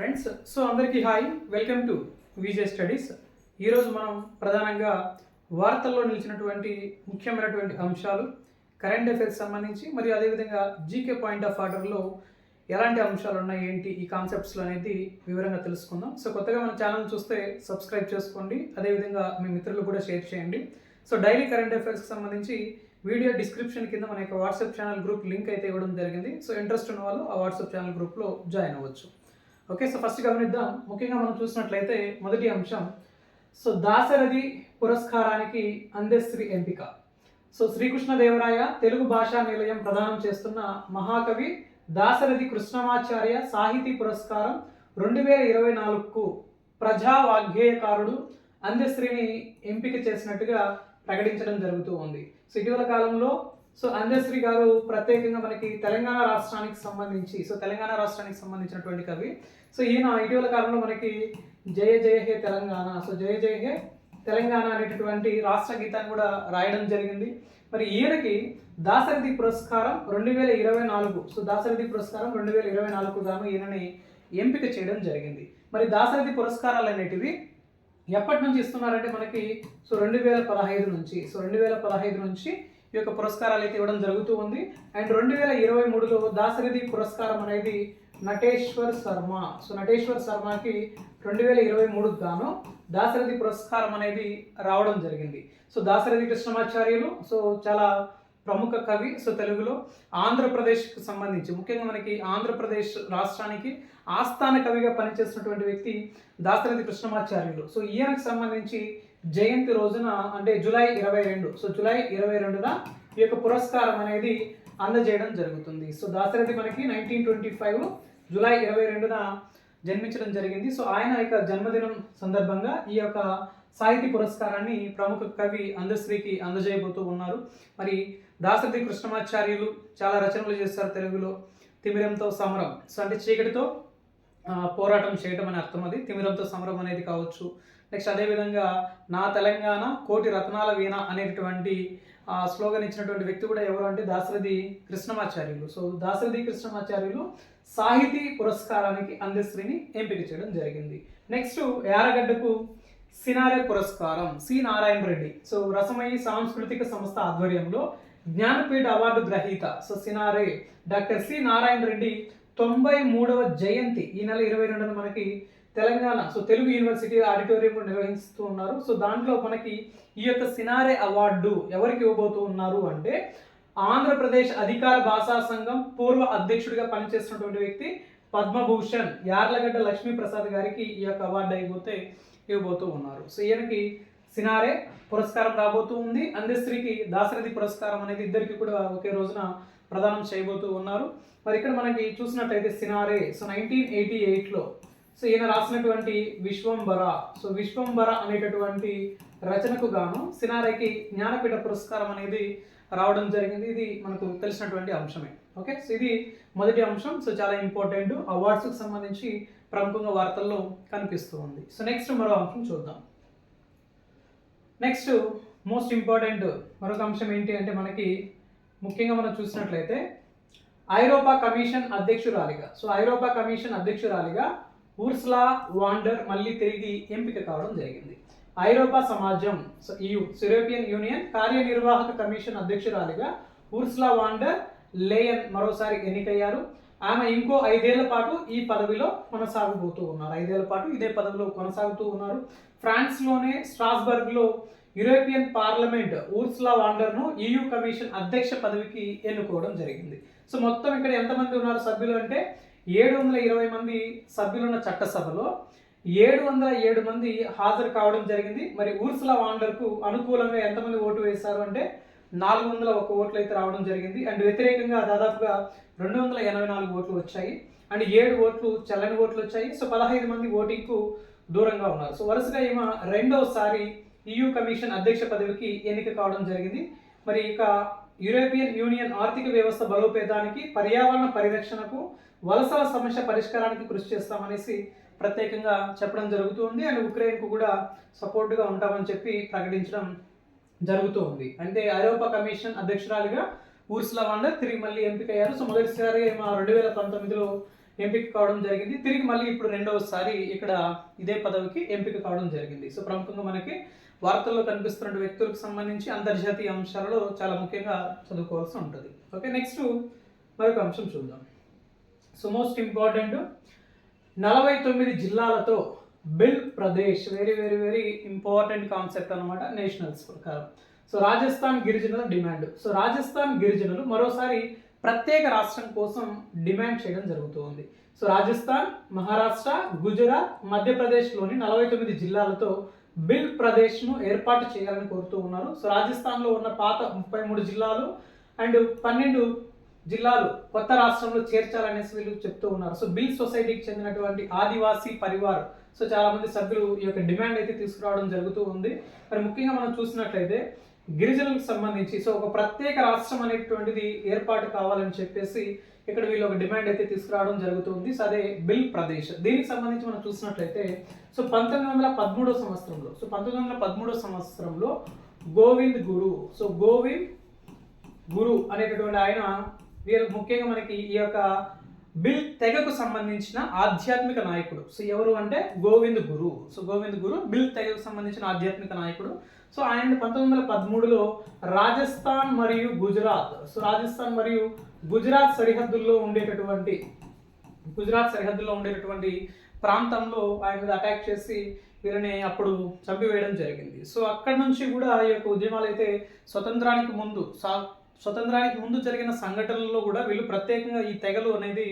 Friends so అందరికీ hi. Welcome to VJ studies. ఈరోజు మనం ప్రధానంగా వార్తల్లో నిలిచినటువంటి ముఖ్యమైనటువంటి అంశాలు కరెంట్ అఫైర్స్ సంబంధించి మరియు అదేవిధంగా జీకే పాయింట్ ఆఫ్ ఆర్డర్లో ఎలాంటి అంశాలు ఉన్నాయి ఏంటి ఈ కాన్సెప్ట్స్లో అనేది వివరంగా తెలుసుకుందాం. సో కొత్తగా మన ఛానల్ చూస్తే సబ్స్క్రైబ్ చేసుకోండి. అదేవిధంగా మీ మిత్రులు కూడా షేర్ చేయండి. సో డైలీ కరెంట్ అఫైర్స్కి సంబంధించి వీడియో డిస్క్రిప్షన్ కింద మన యొక్క వాట్సాప్ ఛానల్ గ్రూప్ లింక్ అయితే ఇవ్వడం జరిగింది. సో ఇంట్రెస్ట్ ఉన్న వాళ్ళు ఆ వాట్సాప్ ఛానల్ గ్రూప్లో జాయిన్ అవ్వచ్చు. ఓకే సో ఫస్ట్ గమనిద్దాం. ముఖ్యంగా మనం చూసినట్లయితే మొదటి అంశం సో దాశరథి పురస్కారానికి అందశ్రీ ఎంపిక. సో శ్రీకృష్ణదేవరాయ తెలుగు భాషా నిలయం ప్రదానం చేస్తున్న మహాకవి దాశరథి కృష్ణమాచార్య సాహితీ పురస్కారం రెండు వేల ఇరవై నాలుగుకు ప్రజా వాగ్గేయకారుడు అందశ్రీని ఎంపిక చేసినట్టుగా ప్రకటించడం జరుగుతూ ఉంది. సో ఇటీవల కాలంలో సో అందశ్రీ గారు ప్రత్యేకంగా మనకి తెలంగాణ రాష్ట్రానికి సంబంధించి సో తెలంగాణ రాష్ట్రానికి సంబంధించినటువంటి కవి. సో ఈయన ఇటీవల కాలంలో మనకి జయ జయ హే తెలంగాణ సో జయ జయ హే తెలంగాణ అనేటటువంటి రాష్ట్ర గీతాన్ని కూడా రాయడం జరిగింది. మరి ఈయనకి దాశరథి పురస్కారం రెండు వేల ఇరవై నాలుగు సో దాశరథి పురస్కారం రెండు వేల ఇరవై నాలుగు గాను ఈయనని ఎంపిక చేయడం జరిగింది. మరి దాశరథి పురస్కారాలు అనేటివి ఎప్పటి నుంచి ఇస్తున్నారంటే మనకి సో రెండు వేల పదహైదు నుంచి సో రెండు వేల పదహైదు నుంచి ఈ యొక్క పురస్కారాలు అయితే ఇవ్వడం జరుగుతూ ఉంది. అండ్ రెండు వేల ఇరవై మూడులో దాశరథి పురస్కారం అనేది నటేశ్వర్ శర్మ. సో నటేశ్వర్ శర్మకి రెండు వేల ఇరవై మూడుకు గాను దాశరథి పురస్కారం అనేది రావడం జరిగింది. సో దాశరథి కృష్ణమాచార్యులు సో చాలా ప్రముఖ కవి సో తెలుగులో ఆంధ్రప్రదేశ్కి సంబంధించి ముఖ్యంగా మనకి ఆంధ్రప్రదేశ్ రాష్ట్రానికి ఆస్థాన కవిగా పనిచేస్తున్నటువంటి వ్యక్తి దాశరథి కృష్ణమాచార్యులు. సో ఈయనకు సంబంధించి జయంతి రోజున అంటే జూలై ఇరవై రెండు సో జూలై ఇరవై రెండున ఈ యొక్క పురస్కారం అనేది అందజేయడం జరుగుతుంది. సో దాశరథి మనకి నైన్టీన్ ట్వంటీ ఫైవ్ జూలై ఇరవై రెండున జన్మించడం జరిగింది. సో ఆయన యొక్క జన్మదినం సందర్భంగా ఈ యొక్క సాహితీ పురస్కారాన్ని ప్రముఖ కవి అందశ్రీకి అందజేయబోతూ ఉన్నారు. మరి దాశరథి కృష్ణమాచార్యులు చాలా రచనలు చేస్తారు తెలుగులో. తిమిరంతో సమరం సో అంటే చీకటితో పోరాటం చేయటం అని అర్థం అది. తిమిరంతో సమరం అనేది కావచ్చు నెక్స్ట్ అదేవిధంగా నా తెలంగాణ కోటి రత్నాల వీణ అనేటటువంటి స్లోగన్ ఇచ్చినటువంటి వ్యక్తి కూడా ఎవరు అంటే దాశరథి కృష్ణమాచార్యులు. సో దాశరథి కృష్ణమాచార్యులు సాహితీ పురస్కారానికి అందశ్రీని ఎంపిక చేయడం జరిగింది. నెక్స్ట్ యారగడ్డకు సినారే పురస్కారం సి నారాయణ రెడ్డి. సో రసమయి సాంస్కృతిక సంస్థ ఆధ్వర్యంలో జ్ఞానపీఠ అవార్డు గ్రహీత so Cinare. Doctor C Narayana Reddy తొంభై మూడవ జయంతి ఈ నెల ఇరవై రెండున మనకి Telangana. So Telugu university auditorium నిర్వహిస్తూ ఉన్నారు. సో దాంట్లో మనకి ఈ యొక్క సినారే అవార్డు ఎవరికి ఇవ్వబోతూ ఉన్నారు అంటే ఆంధ్రప్రదేశ్ అధికార భాషా సంఘం పూర్వ అధ్యక్షుడిగా పనిచేస్తున్నటువంటి వ్యక్తి పద్మభూషణ్ యార్లగడ్డ లక్ష్మీ ప్రసాద్ గారికి ఈ యొక్క అవార్డు అయిపోతే ఇవ్వబోతూ ఉన్నారు. సో ఈయనకి సినారే పురస్కారం రాబోతూ ఉంది. అందశ్రీకి దాశరథి పురస్కారం అనేది ఇద్దరికి కూడా ఒకే రోజున ప్రదానం చేయబోతూ ఉన్నారు. మరి ఇక్కడ మనకి చూసినట్టయితే సినారే. సో నైన్టీన్ ఎయిటీ ఎయిట్లో సో ఈయన రాసినటువంటి విశ్వంబర. సో విశ్వంబర అనేటటువంటి రచనకు గాను సినారైకి జ్ఞానపీఠ పురస్కారం అనేది రావడం జరిగింది. ఇది మనకు తెలిసినటువంటి అంశమే. ఓకే? సో ఇది మొదటి అంశం. సో చాలా ఇంపార్టెంట్. అవార్డ్స్కి సంబంధించి ప్రముఖంగా వార్తల్లో కనిపిస్తూ ఉంది. సో నెక్స్ట్ మరో అంశం చూద్దాం. నెక్స్ట్ మోస్ట్ ఇంపార్టెంట్ మరొక అంశం ఏంటి అంటే మనకి ముఖ్యంగా మనం చూసినట్లయితే ఐరోపా కమిషన్ అధ్యక్షురాలిగా. సో ఐరోపా కమిషన్ అధ్యక్షురాలిగా ఊర్స్లా వాండర్ మళ్ళీ తిరిగి ఎంపిక కావడం జరిగింది. ఐరోపా సమాజం సో యూరోపియన్ యూనియన్ కార్యనిర్వాహక కమిషన్ అధ్యక్షురాలిగా ఊర్స్లా వాండర్ లేయన్ మరోసారి ఎన్నికయ్యారు. ఆమె ఇంకో ఐదేళ్ళ పాటు ఈ పదవిలో కొనసాగబోతూ ఉన్నారు. ఐదేళ్ళ పాటు ఇదే పదవిలో కొనసాగుతూ ఉన్నారు. ఫ్రాన్స్లోనే స్ట్రాస్బర్గ్లో యూరోపియన్ పార్లమెంట్ ఊర్స్లా వాండర్ను ఈయూ కమిషన్ అధ్యక్ష పదవికి ఎన్నుకోవడం జరిగింది. సో మొత్తం ఇక్కడ ఎంతమంది ఉన్నారు సభ్యులు అంటే ఏడు వందల ఇరవై మంది సభ్యులున్న చట్టసభలో ఏడు వందల ఏడు మంది హాజరు కావడం జరిగింది. మరి ఊర్సులా వాండర్కు అనుకూలంగా ఎంతమంది ఓటు వేశారు అంటే నాలుగు వందల ఒక ఓట్లు అయితే రావడం జరిగింది. అండ్ వ్యతిరేకంగా దాదాపుగా రెండు వందల ఎనభై నాలుగు ఓట్లు వచ్చాయి. అండ్ ఏడు ఓట్లు చల్లని ఓట్లు వచ్చాయి. సో పదహైదు మంది ఓటింగ్కు దూరంగా ఉన్నారు. సో వరుసగా ఈమె రెండోసారి ఈయూ కమిషన్ అధ్యక్ష పదవికి ఎన్నిక కావడం జరిగింది. మరి ఇక యూరోపియన్ యూనియన్ ఆర్థిక వ్యవస్థ బలోపేతానికి పర్యావరణ పరిరక్షణకు వలసల సమస్య పరిష్కారానికి కృషి చేస్తామనేసి ప్రత్యేకంగా చెప్పడం జరుగుతుంది అండ్ ఉక్రెయిన్కు కూడా సపోర్ట్గా ఉంటామని చెప్పి ప్రకటించడం జరుగుతూ ఉంది. అంటే ఐరోపా కమిషన్ అధ్యక్షురాలిగా ఊర్సులా వాండర్ తిరిగి మళ్ళీ ఎంపికయ్యారు. సో మొదటిసారి మా రెండు వేల పంతొమ్మిదిలో ఎంపిక కావడం జరిగింది. తిరిగి మళ్ళీ ఇప్పుడు రెండవసారి ఇక్కడ ఇదే పదవికి ఎంపిక కావడం జరిగింది. సో ప్రముఖంగా మనకి వార్తల్లో కనిపిస్తున్న వ్యక్తులకు సంబంధించి అంతర్జాతీయ అంశాలలో చాలా ముఖ్యంగా చదువుకోవాల్సి ఉంటుంది. ఓకే నెక్స్ట్ మరొక అంశం చూద్దాం. సో మోస్ట్ ఇంపార్టెంట్ నలభై తొమ్మిది జిల్లాలతో Bhil Pradesh very very very important concept అనమాట నేషనల్స్ ప్రకారం. సో రాజస్థాన్ గిరిజనుల డిమాండ్ సో రాజస్థాన్ గిరిజనులు మరోసారి ప్రత్యేక రాష్ట్రం కోసం డిమాండ్ చేయడం జరుగుతుంది. సో రాజస్థాన్ మహారాష్ట్ర గుజరాత్ మధ్యప్రదేశ్లోని నలభై తొమ్మిది జిల్లాలతో బిల్ ప్రదేశ్ను ఏర్పాటు చేయాలని కోరుతూ ఉన్నారు. సో రాజస్థాన్లో ఉన్న పాత ముప్పై మూడు జిల్లాలు అండ్ పన్నెండు జిల్లాలు కొత్త రాష్ట్రంలో చేర్చాలనేసి వీళ్ళు చెప్తూ ఉన్నారు. సో బిల్ సొసైటీకి చెందినటువంటి ఆదివాసీ పరివార్ సో చాలామంది సభ్యులు ఈ యొక్క డిమాండ్ అయితే తీసుకురావడం జరుగుతూ ఉంది. మరి ముఖ్యంగా మనం చూసినట్లయితే గిరిజనులకు సంబంధించి సో ఒక ప్రత్యేక రాష్ట్రం అనేటువంటిది ఏర్పాటు కావాలని చెప్పేసి ఇక్కడ వీళ్ళు ఒక డిమాండ్ అయితే తీసుకురావడం జరుగుతుంది. సో అదే బిల్ ప్రదేశ్. దీనికి సంబంధించి మనం చూసినట్లయితే సో పంతొమ్మిది వందల పదమూడో సంవత్సరంలో సో పంతొమ్మిది వందల పదమూడో సంవత్సరంలో గోవింద్ గురు సో గోవింద్ గురు అనేటటువంటి ఆయన వీరు ముఖ్యంగా మనకి ఈ యొక్క బిల్ తెగకు సంబంధించిన ఆధ్యాత్మిక నాయకుడు. సో ఎవరు అంటే గోవింద్ గురు. సో గోవింద్ గురు బిల్ తెగకు సంబంధించిన ఆధ్యాత్మిక నాయకుడు. సో ఆయన పంతొమ్మిది వందల పదమూడులో రాజస్థాన్ మరియు గుజరాత్ సో రాజస్థాన్ మరియు గుజరాత్ సరిహద్దుల్లో ఉండేటటువంటి గుజరాత్ సరిహద్దుల్లో ఉండేటటువంటి ప్రాంతంలో ఆయన మీద అటాక్ చేసి వీరిని అప్పుడు చంపివేయడం జరిగింది. సో అక్కడి నుంచి కూడా ఈ యొక్క ఉద్యమాలు అయితే స్వతంత్రానికి ముందు సా స్వతంత్రానికి ముందు జరిగిన సంఘటనల్లో కూడా వీళ్ళు ప్రత్యేకంగా ఈ తెగలు అనేది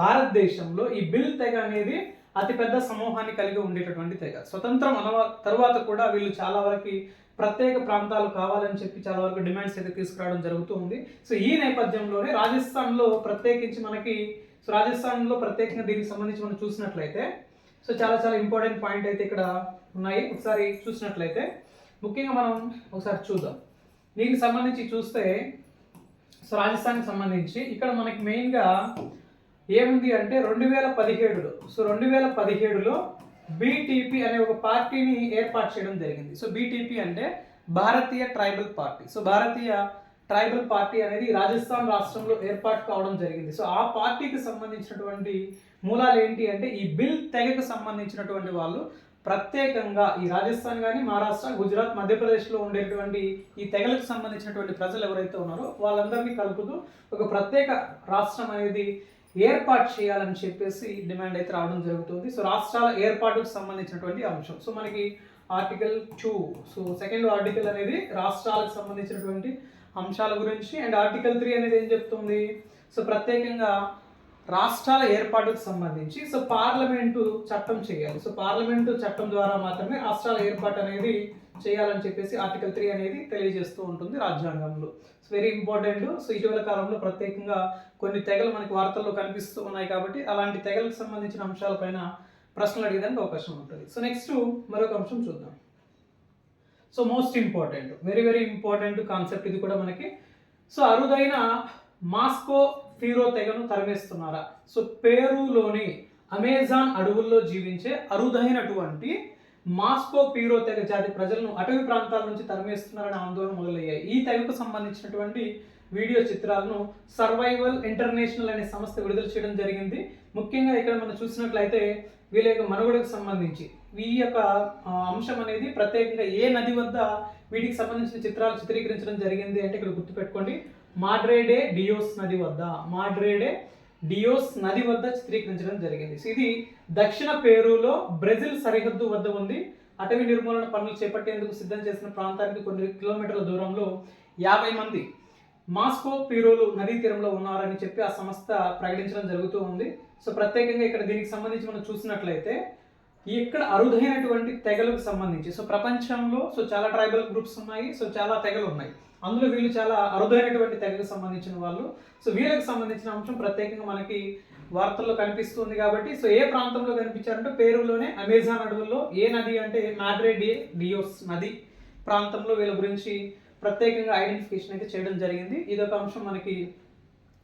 భారతదేశంలో ఈ బిల్ తెగ అనేది అతిపెద్ద సమూహాన్ని కలిగి ఉండేటటువంటి తెగ. స్వతంత్రం అనవ తర్వాత కూడా వీళ్ళు చాలా వరకు ప్రత్యేక ప్రాంతాలు కావాలని చెప్పి చాలా వరకు డిమాండ్స్ అయితే తీసుకురావడం జరుగుతూ ఉంది. సో ఈ నేపథ్యంలోనే రాజస్థాన్లో ప్రత్యేకించి మనకి సో రాజస్థాన్లో ప్రత్యేకంగా దీనికి సంబంధించి మనం చూసినట్లయితే సో చాలా చాలా ఇంపార్టెంట్ పాయింట్ అయితే ఇక్కడ ఉన్నాయి. ఒకసారి చూసినట్లయితే ముఖ్యంగా మనం ఒకసారి చూద్దాం. దీనికి సంబంధించి చూస్తే సో రాజస్థాన్కి సంబంధించి ఇక్కడ మనకి మెయిన్గా ఏముంది అంటే రెండు వేల పదిహేడులో. సో రెండు వేల పదిహేడులో బీటీపీ అనే ఒక పార్టీని ఏర్పాటు చేయడం జరిగింది. సో బీటీపీ అంటే Bharatiya tribal party. So Bharatiya tribal party అనేది రాజస్థాన్ రాష్ట్రంలో ఏర్పాటు కావడం జరిగింది. సో ఆ పార్టీకి సంబంధించినటువంటి మూలాలు ఏంటి అంటే ఈ బిల్ తెగకు సంబంధించినటువంటి వాళ్ళు ప్రత్యేకంగా ఈ రాజస్థాన్ కానీ మహారాష్ట్ర గుజరాత్ మధ్యప్రదేశ్లో ఉండేటువంటి ఈ తెగలకు సంబంధించినటువంటి ప్రజలు ఎవరైతే ఉన్నారో వాళ్ళందరినీ కలుపుతూ ఒక ప్రత్యేక రాష్ట్రం అనేది ఏర్పాటు చేయాలని చెప్పేసి డిమాండ్ అయితే రావడం జరుగుతుంది. సో రాష్ట్రాల ఏర్పాటుకు సంబంధించినటువంటి అంశం. సో మనకి article two so second article అనేది రాష్ట్రాలకు సంబంధించినటువంటి అంశాల గురించి అండ్ ఆర్టికల్ త్రీ అనేది ఏం చెప్తుంది? సో ప్రత్యేకంగా రాష్ట్రాల ఏర్పాటుకు సంబంధించి సో పార్లమెంటు చట్టం చేయాలి. సో పార్లమెంటు చట్టం ద్వారా మాత్రమే రాష్ట్రాల ఏర్పాటు అనేది చేయాలని చెప్పేసి ఆర్టికల్ త్రీ అనేది తెలియజేస్తూ ఉంటుంది రాజ్యాంగంలో. సో వెరీ ఇంపార్టెంట్ సో ఇటీవల కాలంలో ప్రత్యేకంగా కొన్ని తెగలు మనకి వార్తల్లో కనిపిస్తూ ఉన్నాయి కాబట్టి అలాంటి తెగలకు సంబంధించిన అంశాలపైన ప్రశ్నలు అడిగేదానికి అవకాశం ఉంటుంది. సో నెక్స్ట్ మరొక అంశం చూద్దాం. So most important very very important concept ఇది కూడా మనకి. సో అరుదైన మాస్కో ఫీరో తెగను తరిమేస్తున్నారా? సో పేరులోని అమెజాన్ అడవుల్లో జీవించే అరుదైనటువంటి మాస్కో పీరో తెగ జాతి ప్రజలను అటవీ ప్రాంతాల నుంచి తరిమేస్తున్నారనే ఆందోళన మొదలయ్యాయి. ఈ తెగకు సంబంధించినటువంటి వీడియో చిత్రాలను సర్వైవల్ ఇంటర్నేషనల్ అనే సంస్థ విడుదల చేయడం జరిగింది. ముఖ్యంగా ఇక్కడ మనం చూసినట్లయితే వీళ్ళ యొక్క మనుగడకు సంబంధించి ఈ యొక్క అంశం అనేది ప్రత్యేకంగా ఏ నది వద్ద వీటికి సంబంధించిన చిత్రాలు చిత్రీకరించడం జరిగింది అంటే ఇక్కడ గుర్తుపెట్టుకోండి. మాడ్రేడే డియోస్ నది వద్ద. మాడ్రేడే డియోస్ నది వద్ద చిత్రీకరించడం జరిగింది. ఇది దక్షిణ పేరులో బ్రెజిల్ సరిహద్దు వద్ద ఉంది. అటవీ నిర్మూలన పనులు చేపట్టేందుకు సిద్ధం చేసిన ప్రాంతానికి కొన్ని కిలోమీటర్ల దూరంలో యాభై మంది మాస్కో పీరోలు నదీ తీరంలో ఉన్నారని చెప్పి ఆ సంస్థ ప్రకటించడం జరుగుతూ ఉంది. సో ప్రత్యేకంగా ఇక్కడ దీనికి సంబంధించి మనం చూసినట్లయితే ఇక్కడ అరుదైనటువంటి తెగలకు సంబంధించి సో ప్రపంచంలో సో చాలా ట్రైబల్ గ్రూప్స్ ఉన్నాయి సో చాలా తెగలు ఉన్నాయి. అందులో వీళ్ళు చాలా అరుదైనటువంటి తెగకు సంబంధించిన వాళ్ళు. సో వీళ్ళకి సంబంధించిన అంశం ప్రత్యేకంగా మనకి వార్తల్లో కనిపిస్తుంది కాబట్టి సో ఏ ప్రాంతంలో కనిపించారంటే పేరులోనే అమెజాన్ అడవుల్లో ఏ నది అంటే మాడ్రే డి డియోస్ నది ప్రాంతంలో వీళ్ళ గురించి ప్రత్యేకంగా ఐడెంటిఫికేషన్ అయితే చేయడం జరిగింది. ఇదొక అంశం మనకి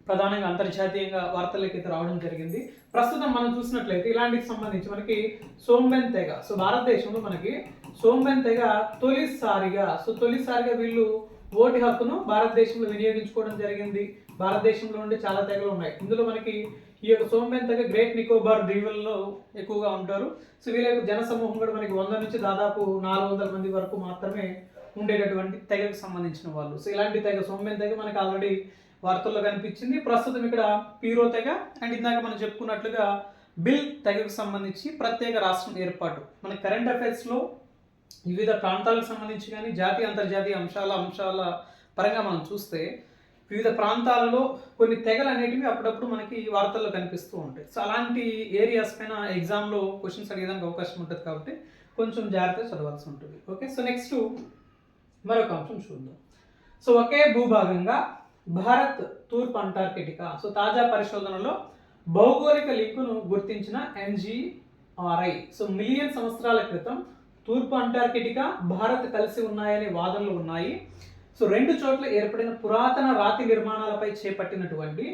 ప్రధానంగా అంతర్జాతీయంగా వార్తల్లోకి అయితే రావడం జరిగింది. ప్రస్తుతం మనం చూసినట్లయితే ఇలాంటికి సంబంధించి మనకి సోంబెన్ తెగ సో భారతదేశంలో మనకి సోంబెన్ తెగ తొలిసారిగా సో తొలిసారిగా వీళ్ళు ఓటు హక్కును భారతదేశంలో వినియోగించుకోవడం జరిగింది. భారతదేశంలో ఉండే చాలా తెగలు ఉన్నాయి. ఇందులో మనకి ఈ యొక్క సోంబెన్ గ్రేట్ నికోబార్ దీవుల్లో ఎక్కువగా ఉంటారు. సో వీళ్ళ యొక్క జనసమూహం కూడా మనకి వంద నుంచి దాదాపు నాలుగు వందల మంది వరకు మాత్రమే ఉండేటటువంటి తెగకు సంబంధించిన వాళ్ళు. సో ఇలాంటి తెగ సోంబెన్ తెగ మనకి ఆల్రెడీ వార్తల్లో కనిపించింది. ప్రస్తుతం ఇక్కడ పీరో తెగ అండ్ ఇందాక మనం చెప్పుకున్నట్లుగా బిల్ తెగకు సంబంధించి ప్రత్యేక రాష్ట్రం ఏర్పాటు. మన కరెంట్ అఫైర్స్లో వివిధ ప్రాంతాలకు సంబంధించి కానీ జాతీయ అంతర్జాతీయ అంశాల అంశాల పరంగా మనం చూస్తే వివిధ ప్రాంతాలలో కొన్ని తెగలు అనేటివి అప్పుడప్పుడు మనకి వార్తల్లో కనిపిస్తూ ఉంటాయి. సో అలాంటి ఏరియాస్ పైన ఎగ్జామ్లో క్వశ్చన్స్ అడిగేదానికి అవకాశం ఉంటుంది కాబట్టి కొంచెం జాగ్రత్తగా చదవాల్సి ఉంటుంది. ఓకే సో నెక్స్ట్ మరొక అంశం చూద్దాం. సో ఒకే భూభాగంగా భారత్ తూర్పు అంటార్కిటికా సో తాజా పరిశోధనలో భౌగోళిక లింకును గుర్తించిన ఎన్జిఆర్ఐ సో మిలియన్ సంవత్సరాల క్రితం తూర్పు అంటార్కిటికా భారత్ కలిసి ఉన్నాయనే వాదనలు ఉన్నాయి. సో రెండు చోట్ల ఏర్పడిన పురాతన రాతి నిర్మాణాలపై చేపట్టినటువంటి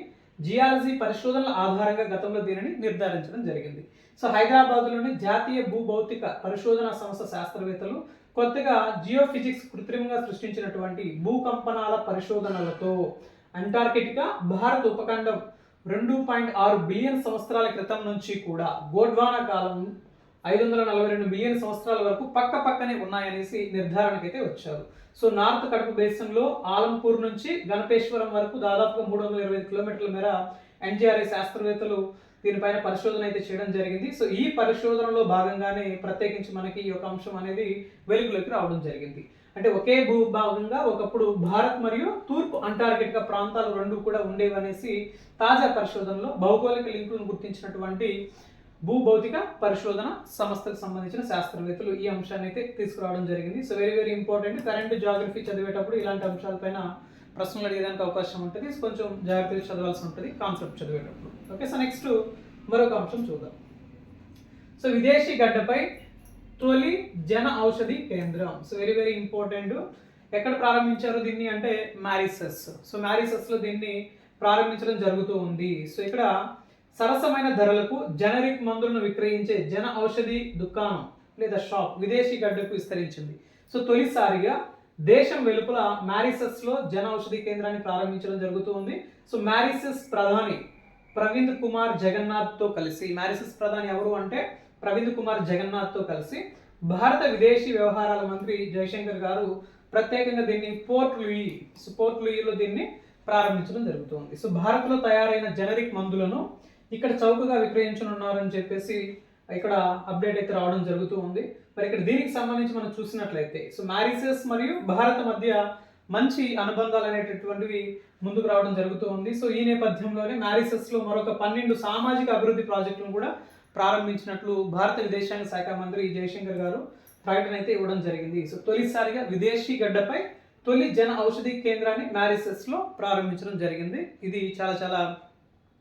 జియాలజీ పరిశోధనల ఆధారంగా గతంలో దీనిని నిర్ధారించడం జరిగింది. సో హైదరాబాద్లోని జాతీయ భూభౌతిక పరిశోధన సంస్థ శాస్త్రవేత్తలు కొత్తగా జియోఫిజిక్స్ కృత్రిమంగా సృష్టించినటువంటి భూకంపనాల పరిశోధనలతో అంటార్కిటికా భారత ఉపఖండం రెండు పాయింట్ ఆరు బిలియన్ సంవత్సరాల క్రితం నుంచి కూడా గోడ్వానా కాలం ఐదు వందల నలభై రెండు మిలియన్ సంవత్సరాల వరకు పక్క పక్కనే ఉన్నాయనేసి నిర్ధారణకైతే వచ్చారు. సో నార్త్ కడప దేశంలో ఆలంపూర్ నుంచి గణపేశ్వరం వరకు దాదాపుగా మూడు వందల ఇరవై కిలోమీటర్ల మేర ఎన్జిఆర్ఐ శాస్త్రవేత్తలు దీనిపైన పరిశోధన అయితే చేయడం జరిగింది. సో ఈ పరిశోధనలో భాగంగానే ప్రత్యేకించి మనకి ఈ యొక్క అంశం అనేది వెలుగులోకి రావడం జరిగింది. అంటే ఒకే భూభాగంగా ఒకప్పుడు భారత్ మరియు తూర్పు అంటార్కిటికా ప్రాంతాలు రెండు కూడా ఉండేవి అనేసి తాజా పరిశోధనలో భౌగోళిక లింకులను గుర్తించినటువంటి భూభౌతిక పరిశోధన సంస్థకు సంబంధించిన శాస్త్రవేత్తలు ఈ అంశాన్ని అయితే తీసుకురావడం జరిగింది. So very very important current geography చదివేటప్పుడు ఇలాంటి అంశాలపైన ప్రశ్నలు అడిగేదానికి అవకాశం ఉంటుంది. సో కొంచెం జాగ్రత్తగా చదవాల్సి ఉంటుంది కాన్సెప్ట్ చదివేటప్పుడు. ఓకే సో నెక్స్ట్ మరొక అంశం చూద్దాం. సో విదేశీ గడ్డపై తొలి జన ఔషధి కేంద్రం. సో వెరీ వెరీ ఇంపార్టెంట్ ఎక్కడ ప్రారంభించారు దీన్ని అంటే మ్యారిసస్ సో మ్యారిసస్లో దీన్ని ప్రారంభించడం జరుగుతూ ఉంది. సో ఇక్కడ సరసమైన ధరలకు జనరిక్ మందులను విక్రయించే జన ఔషధి దుకాణం లేదా షాప్ విదేశీ గడ్డకు విస్తరించింది. సో తొలిసారిగా దేశం వెలుపల మ్యారిసస్లో జన ఔషధి కేంద్రాన్ని ప్రారంభించడం జరుగుతూ ఉంది. సో మ్యారిసస్ ప్రధాని ప్రవీణ్ కుమార్ జగన్నాథ్తో కలిసి మ్యారిసస్ ప్రధాని ఎవరు అంటే ప్రవీణ్ కుమార్ జగన్నాథ్తో కలిసి భారత విదేశీ వ్యవహారాల మంత్రి జయశంకర్ గారు ప్రత్యేకంగా దీన్ని పోర్ట్ లూయి సో పోర్ట్ లూయిలో దీన్ని ప్రారంభించడం జరుగుతుంది సో భారత్లో తయారైన జనరిక్ మందులను ఇక్కడ చౌకగా విక్రయించనున్నారని చెప్పేసి ఇక్కడ అప్డేట్ అయితే రావడం జరుగుతూ ఉంది. మరి ఇక్కడ దీనికి సంబంధించి మనం చూసినట్లయితే సో మ్యారిసెస్ మరియు భారత మధ్య మంచి అనుబంధాలు అనేటటువంటివి ముందుకు రావడం జరుగుతూ ఉంది. సో ఈ నేపథ్యంలోనే మ్యారీసెస్లో మరొక పన్నెండు సామాజిక అభివృద్ధి ప్రాజెక్టులను కూడా ప్రారంభించినట్లు భారత విదేశాంగ శాఖ మంత్రి జయశంకర్ గారు ప్రకటన అయితే ఇవ్వడం జరిగింది. సో తొలిసారిగా విదేశీ గడ్డపై తొలి జన ఔషధి కేంద్రాన్ని మ్యారిసెస్లో ప్రారంభించడం జరిగింది. ఇది చాలా చాలా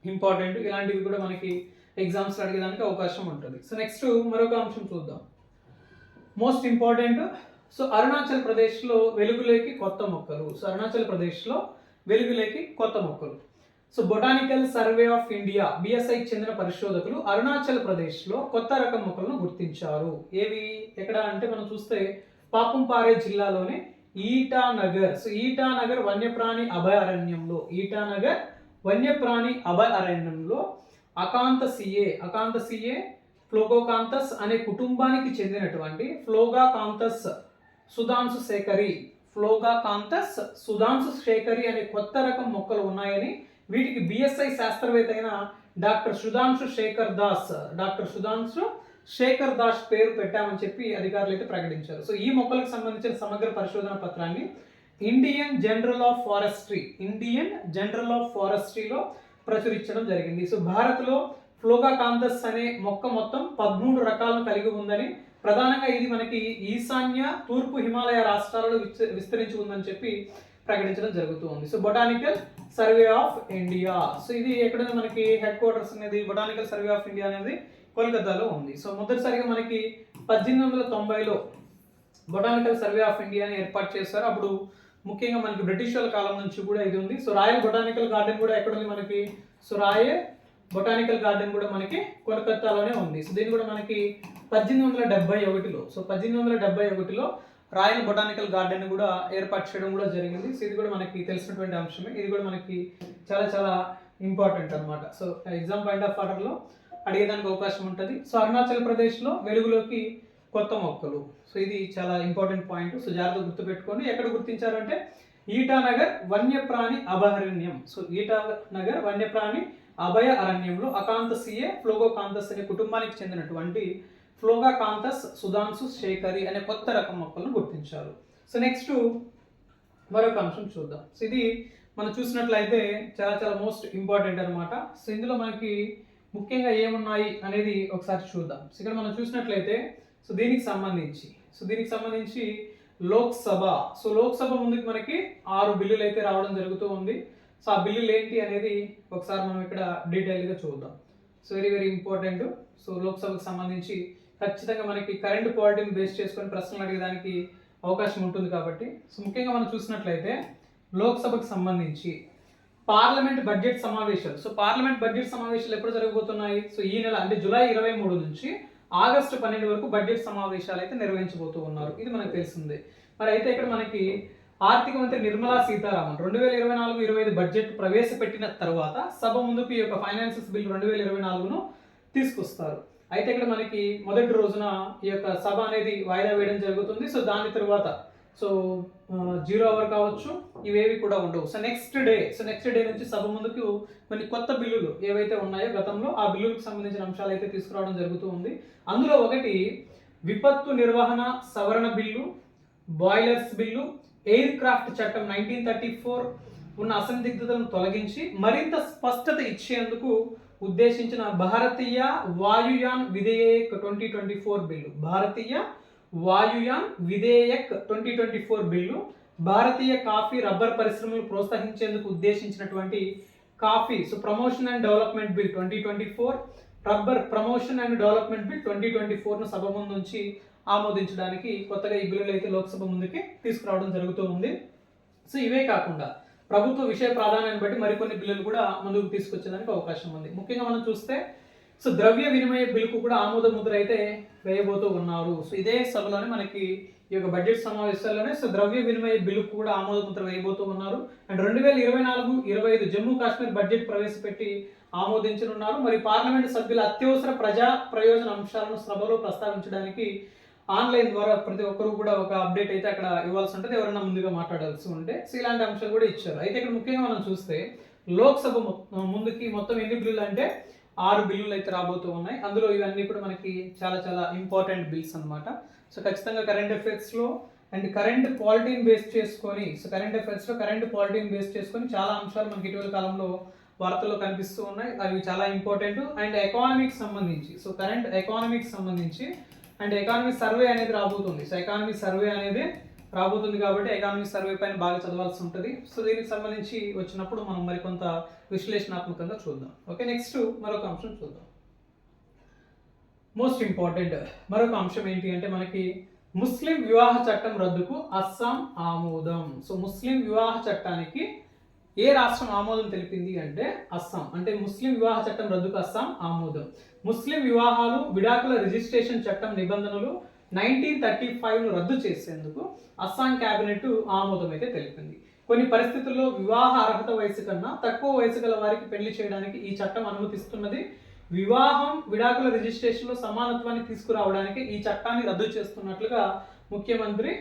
ఇంపార్టెంట్. ఇలాంటివి కూడా మనకి ఎగ్జామ్స్ అడిగేదానికి అవకాశం ఉంటుంది. సో నెక్స్ట్ మరొక అంశం చూద్దాం. మోస్ట్ ఇంపార్టెంట్ సో అరుణాచల్ ప్రదేశ్లో వెలుగులోకి కొత్త మొక్కలు. సో అరుణాచల్ ప్రదేశ్లో వెలుగులోకి కొత్త మొక్కలు. So botanical survey of India BSI చెందిన పరిశోధకులు అరుణాచల్ ప్రదేశ్లో కొత్త రకం మొక్కలను గుర్తించారు. ఏవి? ఎక్కడ? అంటే మనం చూస్తే పాపంపారే జిల్లాలోని ఈటానగర్. సో ఈటానగర్ వన్యప్రాణి అభయారణ్యంలో ఈటానగర్ వన్యప్రాణి అభయారణ్యంలో అకాంత సిఏ అకాంత సిఏ ఫ్లోగోకాంతస్ అనే కుటుంబానికి చెందినటువంటి ఫ్లోగాకాంతస్ సుధాంశు శేఖరి. ఫ్లోగాకాంతస్ సుధాంశు శేఖరి అనే కొత్త రకం మొక్కలు ఉన్నాయని వీటికి బిఎస్ఐ శాస్త్రవేత్త అయిన డాక్టర్ సుధాంశు శేఖర్ దాస్ డాక్టర్ సుధాంశు శేఖర్ దాస్ పేరు పెట్టామని చెప్పి అధికారులు అయితే ప్రకటించారు. సో ఈ మొక్కలకు సంబంధించిన సమగ్ర పరిశోధన పత్రాన్ని Indian journal of forestry Indian journal of ఫారెస్ట్రీలో ప్రచురించడం జరిగింది. సో భారత్లో ఫ్లోగాకాంతస్ అనే మొక్క మొత్తం పదమూడు రకాలను కలిగి ఉందని ప్రధానంగా ఇది మనకి ఈశాన్య తూర్పు హిమాలయ రాష్ట్రాలలో విస్త- విస్తరించి ఉందని చెప్పి ప్రకటించడం జరుగుతూ ఉంది so botanical survey of India so ఇది ఎక్కడైనా మనకి హెడ్ క్వార్టర్స్ అనేది బొటానికల్ సర్వే ఆఫ్ ఇండియా అనేది కోల్కతాలో ఉంది. సో మొదటిసారిగా మనకి పద్దెనిమిది వందల తొంభైలో బొటానికల్ సర్వే ఆఫ్ ఇండియాని ఏర్పాటు చేశారు. అప్పుడు ముఖ్యంగా మనకి బ్రిటిష్ వాళ్ళ కాలం నుంచి కూడా ఇది ఉంది. సో రాయల్ బొటానికల్ గార్డెన్ కూడా ఎక్కడ ఉంది మనకి? సో రాయల్ బొటానికల్ గార్డెన్ కూడా మనకి కోల్కత్తాలోనే ఉంది. సో దీన్ని కూడా మనకి పద్దెనిమిది వందల డెబ్బై ఒకటిలో సో పద్దెనిమిది వందల డెబ్బై ఒకటిలో రాయల్ బొటానికల్ గార్డెన్ కూడా ఏర్పాటు చేయడం కూడా జరిగింది. సో ఇది కూడా మనకి తెలిసినటువంటి అంశమే. ఇది కూడా మనకి చాలా చాలా ఇంపార్టెంట్ అన్నమాట. సో ఎగ్జామ్ పాయింట్ ఆఫ్ ఆర్డర్లో అడిగేదానికి అవకాశం ఉంటుంది. సో అరుణాచల్ ప్రదేశ్లో వెలుగులోకి కొత్త మొక్కలు. సో ఇది చాలా ఇంపార్టెంట్ పాయింట్. సో జాగ్రత్త గుర్తుపెట్టుకొని ఎక్కడ గుర్తించారంటే ఈటానగర్ వన్యప్రాణి అభయారణ్యం. సో ఈటానగర్ వన్యప్రాణి అభయ అరణ్యంలో అకాంతసియే ఫ్లోగోకాంతస్ అనే కుటుంబానికి చెందినటువంటి ఫ్లోగా కాంతస్ సుధాంశు శేఖరి అనే కొత్త రకం మొక్కలను గుర్తించారు. సో నెక్స్ట్ మరొక అంశం చూద్దాం. సో ఇది మనం చూసినట్లయితే చాలా చాలా మోస్ట్ ఇంపార్టెంట్ అనమాట సో ఇందులో మనకి ముఖ్యంగా ఏమున్నాయి అనేది ఒకసారి చూద్దాం. సో ఇక్కడ మనం చూసినట్లయితే సో దీనికి సంబంధించి సో దీనికి సంబంధించి లోక్సభ సో లోక్సభ ముందుకు మనకి ఆరు బిల్లులు అయితే రావడం జరుగుతూ ఉంది. సో ఆ బిల్లులు ఏంటి అనేది ఒకసారి మనం ఇక్కడ డీటెయిల్గా చూద్దాం. So very very important. So లోక్సభకు సంబంధించి ఖచ్చితంగా మనకి కరెంట్ పాలిటీని బేస్ చేసుకొని ప్రశ్నలు అడిగేదానికి అవకాశం ఉంటుంది కాబట్టి సో ముఖ్యంగా మనం చూసినట్లయితే లోక్సభకు సంబంధించి పార్లమెంట్ బడ్జెట్ సమావేశాలు సో పార్లమెంట్ బడ్జెట్ సమావేశాలు ఎప్పుడు జరగబోతున్నాయి? సో ఈ నెల అంటే జూలై ఇరవై మూడు నుంచి ఆగస్టు పన్నెండు వరకు బడ్జెట్ సమావేశాలు అయితే నిర్వహించబోతూ ఉన్నారు. ఇది మనకు తెలిసిందే. మరి అయితే ఇక్కడ మనకి ఆర్థిక మంత్రి నిర్మలా సీతారామన్ రెండు వేల ఇరవై నాలుగు ఇరవై ఐదు బడ్జెట్ ప్రవేశపెట్టిన తర్వాత సభ ముందుకు ఈ యొక్క ఫైనాన్సెస్ బిల్ రెండు వేల ఇరవై నాలుగును తీసుకొస్తారు. అయితే ఇక్కడ మనకి మొదటి రోజున ఈ యొక్క సభ అనేది వాయిదా వేయడం జరుగుతుంది. సో దాని తర్వాత సో జీరో అవర్ కావచ్చు ఇవేవి కూడా ఉండవు. So next day so next day నుంచి సభ ముందుకు కొన్ని కొత్త బిల్లులు ఏవైతే ఉన్నాయో గతంలో ఆ బిల్లులకు సంబంధించిన అంశాలు అయితే తీసుకురావడం జరుగుతూ ఉంది. అందులో ఒకటి విపత్తు నిర్వహణ సవరణ bill boilers bill aircraft చట్టం నైన్టీన్ థర్టీ ఫోర్ ఉన్న అసందిగ్ధతలను తొలగించి మరింత స్పష్టత ఇచ్చేందుకు ఉద్దేశించిన Bharatiya Vayuyan Vidheyak twenty twenty four bill. Bharatiya Vayuyan Vidheyak twenty twenty four bill Bharatiya coffee rubber పరిశ్రమలు ప్రోత్సహించేందుకు ఉద్దేశించినటువంటి coffee so promotion and development bill twenty twenty four rubber promotion and development bill twenty twenty ఫోర్ను సభ ముందు నుంచి ఆమోదించడానికి కొత్తగా ఈ బిల్లులు అయితే లోక్సభ ముందుకి తీసుకురావడం జరుగుతూ ఉంది. సో ఇవే కాకుండా ప్రభుత్వ విషయ ప్రాధాన్యాన్ని బట్టి మరికొన్ని బిల్లులు కూడా ముందుకు తీసుకొచ్చేదానికి అవకాశం ఉంది. ముఖ్యంగా మనం చూస్తే సో ద్రవ్య వినిమయ బిల్లుకు కూడా ఆమోద ముద్ర అయితే వేయబోతూ ఉన్నారు. సో ఇదే సభలోనే మనకి ఈ యొక్క బడ్జెట్ సమావేశాల్లోనే సో ద్రవ్య వినిమయ బిల్లుకు కూడా ఆమోదముద్ర వేయబోతూ ఉన్నారు. అండ్ రెండు వేల ఇరవై నాలుగు ఇరవై ఐదు జమ్మూ కాశ్మీర్ బడ్జెట్ ప్రవేశపెట్టి ఆమోదించనున్నారు. మరి పార్లమెంట్ సభ్యుల అత్యవసర ప్రజా ప్రయోజన అంశాలను సభలో ప్రస్తావించడానికి ఆన్లైన్ ద్వారా ప్రతి ఒక్కరు కూడా ఒక అప్డేట్ అయితే అక్కడ ఇవ్వాల్సి ఉంటుంది. ఎవరైనా ముందుగా మాట్లాడాల్సి ఉంటే సో ఇలాంటి అంశాలు కూడా ఇచ్చారు. అయితే ఇక్కడ ముఖ్యంగా మనం చూస్తే లోక్సభ ముందుకి మొత్తం ఎన్ని బిల్లులు అంటే ఆరు బిల్లులు అయితే రాబోతూ ఉన్నాయి. అందులో ఇవన్నీ కూడా మనకి చాలా చాలా ఇంపార్టెంట్ బిల్స్ అనమాట సో ఖచ్చితంగా కరెంట్ అఫైర్స్లో అండ్ కరెంట్ పాలిటీని బేస్ చేసుకొని సో కరెంట్ అఫైర్స్లో కరెంట్ పాలిటీని బేస్ చేసుకొని చాలా అంశాలు మనకి ఇటీవల కాలంలో వార్తల్లో కనిపిస్తూ ఉన్నాయి. అవి చాలా ఇంపార్టెంట్ అండ్ ఎకానమీకి సంబంధించి సో కరెంట్ ఎకానమీకి సంబంధించి అండ్ ఎకానమీ సర్వే అనేది రాబోతుంది. సో ఎకానమీ సర్వే అనేది రాబోతుంది కాబట్టి ఎకానమీ సర్వే పైన బాగా చదవాల్సి ఉంటుంది. సో దీనికి సంబంధించి వచ్చినప్పుడు మనం మరికొంత విశ్లేషణాత్మకంగా చూద్దాం. ఓకే నెక్స్ట్ మరొక అంశం చూద్దాం. మోస్ట్ ఇంపార్టెంట్ మరొక అంశం ఏంటి అంటే మనకి ముస్లిం వివాహ చట్టం రద్దుకు అస్సాం ఆమోదం. సో ముస్లిం వివాహ చట్టానికి ఏ రాష్ట్రం ఆమోదం తెలిపింది అంటే అస్సాం. అంటే ముస్లిం వివాహ చట్టం రద్దుకు అస్సాం ఆమోదం. ముస్లిం వివాహాలు విడాకుల రిజిస్ట్రేషన్ చట్టం నిబంధనలు నైన్టీన్ థర్టీ ఫైవ్ను రద్దు చేసేందుకు అస్సాం క్యాబినెట్ ఆమోదం అయితే తెలిపింది. కొన్ని పరిస్థితుల్లో వివాహ అర్హత వయసు కన్నా తక్కువ వయసు గల వారికి పెళ్ళి చేయడానికి ఈ చట్టం అనుమతిస్తున్నది వివాహం విడాకుల రిజిస్ట్రేషన్లో సమానత్వాన్ని తీసుకురావడానికి ఈ చట్టాన్ని రద్దు చేస్తున్నట్లుగా ముఖ్యమంత్రి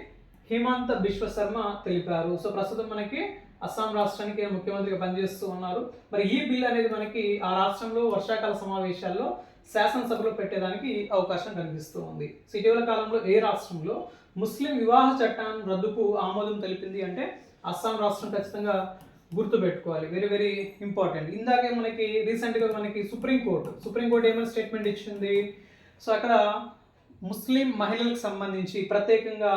హిమంత బిశ్వ శర్మ తెలిపారు. సో ప్రస్తుతం మనకి అస్సాం రాష్ట్రానికి ముఖ్యమంత్రిగా పనిచేస్తూ ఉన్నారు. మరి ఈ బిల్ అనేది మనకి ఆ రాష్ట్రంలో వర్షాకాల సమావేశాల్లో శాసనసభలో పెట్టేదానికి అవకాశం కనిపిస్తూ ఉంది. సో ఇటీవల కాలంలో ఏ రాష్ట్రంలో ముస్లిం వివాహ చట్టాన్ని రద్దుకు ఆమోదం తెలిపింది అంటే అస్సాం రాష్ట్రం ఖచ్చితంగా గుర్తు పెట్టుకోవాలి వెరీ వెరీ ఇంపార్టెంట్ ఇందాకే మనకి రీసెంట్గా మనకి సుప్రీంకోర్టు సుప్రీంకోర్టు ఏమైనా స్టేట్మెంట్ ఇచ్చింది? సో అక్కడ ముస్లిం మహిళలకు సంబంధించి ప్రత్యేకంగా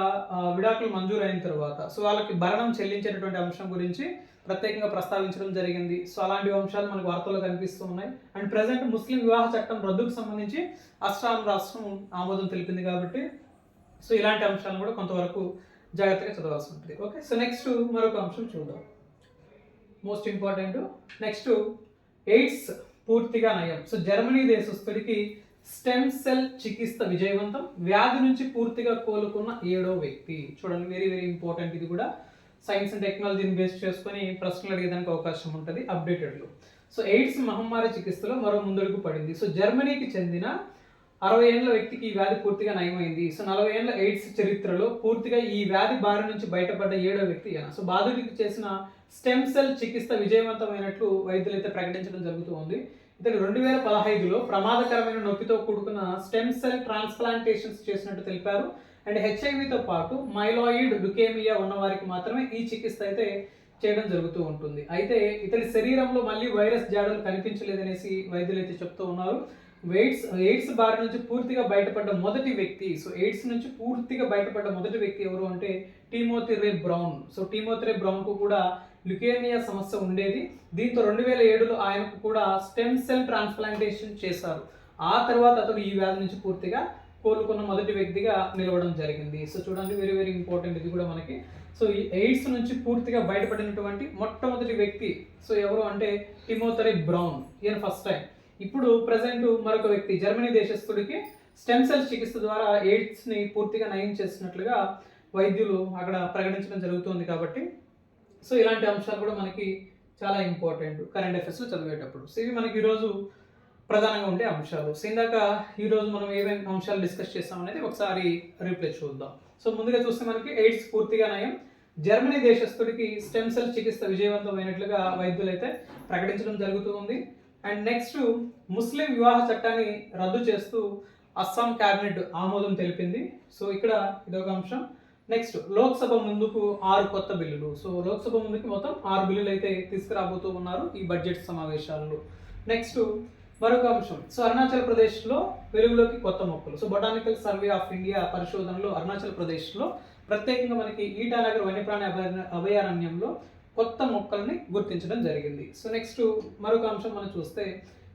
విడాకులు మంజూరు అయిన తర్వాత సో వాళ్ళకి భరణం చెల్లించేటటువంటి అంశం గురించి ప్రత్యేకంగా ప్రస్తావించడం జరిగింది. సో అలాంటి అంశాలు మనకు వార్తల్లో కనిపిస్తూ ఉన్నాయి అండ్ ప్రజెంట్ ముస్లిం వివాహ చట్టం రద్దుకు సంబంధించి అస్సాం రాష్ట్రం ఆమోదం తెలిపింది కాబట్టి సో ఇలాంటి అంశాలను కూడా కొంతవరకు జాగ్రత్తగా చదవాల్సి ఉంటుంది. ఓకే సో నెక్స్ట్ మరొక అంశం చూద్దాం. మోస్ట్ ఇంపార్టెంట్ నెక్స్ట్ ఎయిడ్స్ పూర్తిగా నయం. సో జర్మనీ దేశస్థుడికి స్టెమ్ సెల్ చికిత్స విజయవంతం. వ్యాధి నుంచి పూర్తిగా కోలుకున్న ఏడో వ్యక్తి. చూడండి వెరీ వెరీ ఇంపార్టెంట్ ఇది కూడా సైన్స్ అండ్ టెక్నాలజీని బేస్ చేసుకొని ప్రశ్నలు అడిగేదానికి అవకాశం ఉంటుంది అప్డేటెడ్లో సో ఎయిడ్స్ మహమ్మారి చికిత్సలో మరో ముందడుగు పడింది. సో జర్మనీకి చెందిన అరవై ఏళ్ళ వ్యక్తికి ఈ వ్యాధి పూర్తిగా నయమైంది. సో నలభై ఏళ్ళ ఎయిడ్స్ చరిత్రలో పూర్తిగా ఈ వ్యాధి బారి నుంచి బయటపడ్డ ఏడో వ్యక్తి సో బాధితుడికి చేసిన స్టెమ్ సెల్ చికిత్స విజయవంతమైనట్లు వైద్యులు అయితే ప్రకటించడం జరుగుతూ ఉంది. ఇతను రెండు వేల పదహైదులో ప్రమాదకరమైన నొప్పితో కూడుకున్న స్టెమ్ సెల్ ట్రాన్స్ప్లాంటేషన్స్ చేసినట్టు తెలిపారు. అండ్ హెచ్ఐవితో పాటు మైలాయిడ్ లుకేమియా ఉన్న వారికి మాత్రమే ఈ చికిత్స అయితే చేయడం జరుగుతూ ఉంటుంది. అయితే ఇతని శరీరంలో మళ్ళీ వైరస్ జాడలు కనిపించలేదనేసి వైద్యులు అయితే చెప్తూ ఉన్నారు. ఎయిడ్స్ ఎయిడ్స్ బారి నుంచి పూర్తిగా బయటపడ్డ మొదటి వ్యక్తి సో ఎయిడ్స్ నుంచి పూర్తిగా బయటపడ్డ మొదటి వ్యక్తి ఎవరు అంటే టీమోతి రే బ్రౌన్. సో టీమోతి రే బ్రౌన్కు కూడా లుకేమియా సమస్య ఉండేది. దీంతో రెండు వేల ఏడులో ఆయనకు కూడా స్టెమ్ సెల్ ట్రాన్స్ప్లాంటేషన్ చేశారు. ఆ తర్వాత అతడు ఈ వ్యాధి నుంచి పూర్తిగా కోలుకున్న మొదటి వ్యక్తిగా నిలవడం జరిగింది. సో చూడండి వెరీ వెరీ ఇంపార్టెంట్ ఇది కూడా మనకి. సో ఈ ఎయిడ్స్ నుంచి పూర్తిగా బయటపడినటువంటి మొట్టమొదటి వ్యక్తి సో ఎవరు అంటే టిమోతరీ బ్రౌన్ ఈయన ఫస్ట్ టైం ఇప్పుడు ప్రజెంట్ మరొక వ్యక్తి జర్మనీ దేశస్థుడికి స్టెమ్ సెల్ చికిత్స ద్వారా ఎయిడ్స్ని పూర్తిగా నయం చేసినట్లుగా వైద్యులు అక్కడ ప్రకటించడం జరుగుతుంది కాబట్టి సో ఇలాంటి అంశాలు కూడా మనకి చాలా ఇంపార్టెంట్ కరెంట్ అఫైర్స్లో చదివేటప్పుడు. సో ఇవి మనకి ఈరోజు ప్రధానంగా ఉండే అంశాలు. సో ఇందాక ఈరోజు మనం ఏమేమి అంశాలు డిస్కస్ చేస్తాం అనేది ఒకసారి రీప్లే చూద్దాం. సో ముందుగా చూస్తే మనకి ఎయిడ్స్ పూర్తిగా నయం. జర్మనీ దేశస్థుడికి స్టెమ్ సెల్ చికిత్స విజయవంతమైనట్లుగా వైద్యులు అయితే ప్రకటించడం జరుగుతుంది అండ్ నెక్స్ట్ ముస్లిం వివాహ చట్టాన్ని రద్దు చేస్తూ అస్సాం క్యాబినెట్ ఆమోదం తెలిపింది. సో ఇక్కడ ఇదొక అంశం. నెక్స్ట్ లోక్సభ ముందుకు ఆరు కొత్త బిల్లులు. సో లోక్సభ ముందుకు మొత్తం ఆరు బిల్లులు అయితే తీసుకురాబోతూ ఉన్నారు ఈ బడ్జెట్ సమావేశాల్లో. నెక్స్ట్ మరొక అంశం. సో అరుణాచల్ ప్రదేశ్లో వెలుగులోకి కొత్త మొక్కలు. So botanical survey of India పరిశోధనలో అరుణాచల్ ప్రదేశ్లో ప్రత్యేకంగా మనకి ఈటానగర్ వన్యప్రాణి అభయ అభయారణ్యంలో కొత్త మొక్కల్ని గుర్తించడం జరిగింది. సో నెక్స్ట్ మరొక అంశం మనం చూస్తే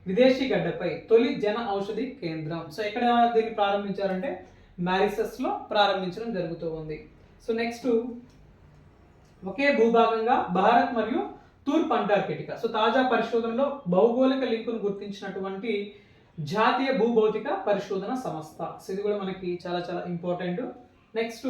విదేశీ గడ్డపై తొలి జన ఔషధి కేంద్రం. సో ఎక్కడ దీన్ని ప్రారంభించారంటే మ్యారిసస్లో ప్రారంభించడం జరుగుతూ ఉంది. సో నెక్స్ట్ ఒకే భూభాగంగా భారత్ మరియు తూర్పు అంటార్కిటికా. సో తాజా పరిశోధనలో భౌగోళిక లింకును గుర్తించినటువంటి జాతీయ భూభౌతిక పరిశోధన సంస్థ. సో ఇది కూడా మనకి చాలా చాలా ఇంపార్టెంట్. నెక్స్ట్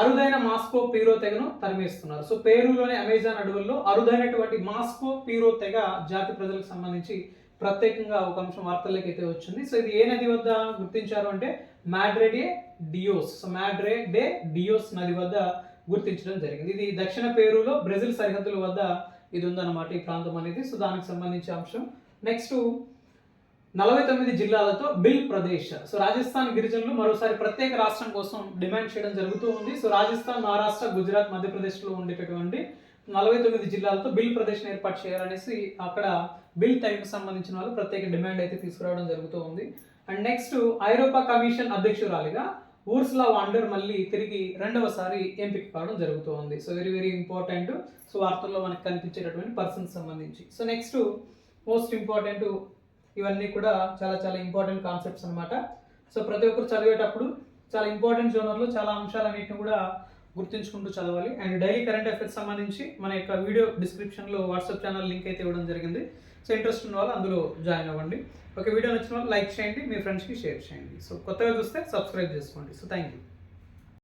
అరుదైన మాస్కో పీరో తెగను తరిమేస్తున్నారు. సో పేరులోని అమెజాన్ అడవుల్లో అరుదైనటువంటి మాస్కో పీరో తెగ జాతి ప్రజలకు సంబంధించి ప్రత్యేకంగా ఒక అంశం వార్తల్లోకి అయితే వచ్చింది. సో ఇది ఏ నది వద్ద గుర్తించారు అంటే Madre de Dios. So Madre de Dios నది వద్ద గుర్తించడం జరిగింది. ఇది దక్షిణ పేరులో బ్రెజిల్ సరిహద్దుల వద్ద ఇది ఉందన్నమాట ఈ ప్రాంతం అనేది. సో దానికి సంబంధించిన అంశం. నెక్స్ట్ నలభై తొమ్మిది జిల్లాలతో బిల్ ప్రదేశ్. సో రాజస్థాన్ గిరిజనులు మరోసారి ప్రత్యేక రాష్ట్రం కోసం డిమాండ్ చేయడం జరుగుతూ ఉంది. సో రాజస్థాన్ మహారాష్ట్ర గుజరాత్ మధ్యప్రదేశ్లో ఉండేటటువంటి నలభై తొమ్మిది జిల్లాలతో బిల్ ప్రదర్శన ఏర్పాటు చేయాలనేసి అక్కడ బిల్ టైంకి సంబంధించిన వాళ్ళు ప్రత్యేక డిమాండ్ అయితే తీసుకురావడం జరుగుతూ ఉంది. అండ్ నెక్స్ట్ ఐరోపా కమిషన్ అధ్యక్షురాలిగా ఊర్స్లా వాండర్ మళ్ళీ తిరిగి రెండవసారి ఎంపిక కావడం జరుగుతూ ఉంది. So very very important so వార్తల్లో మనకు కనిపించేటటువంటి పర్సన్ సంబంధించి. సో నెక్స్ట్ మోస్ట్ ఇంపార్టెంట్ ఇవన్నీ కూడా చాలా చాలా ఇంపార్టెంట్ కాన్సెప్ట్స్ అనమాట సో ప్రతి ఒక్కరు చదివేటప్పుడు చాలా ఇంపార్టెంట్ జోనర్లో చాలా అంశాలన్నింటిని కూడా గుర్తుంచుకుంటూ చదవాలి. అండ్ డైలీ కరెంట్ అఫైర్స్ సంబంధించి మన యొక్క వీడియో డిస్క్రిప్షన్లో వాట్సాప్ ఛానల్ లింక్ అయితే ఇవ్వడం జరిగింది. సో ఇంట్రెస్ట్ ఉన్న వాళ్ళు అందులో జాయిన్ అవ్వండి. ఒక వీడియో నచ్చిన వాళ్ళు లైక్ చేయండి. మీ ఫ్రెండ్స్కి షేర్ చేయండి. సో కొత్తగా చూస్తే సబ్స్క్రైబ్ చేసుకోండి. So thank you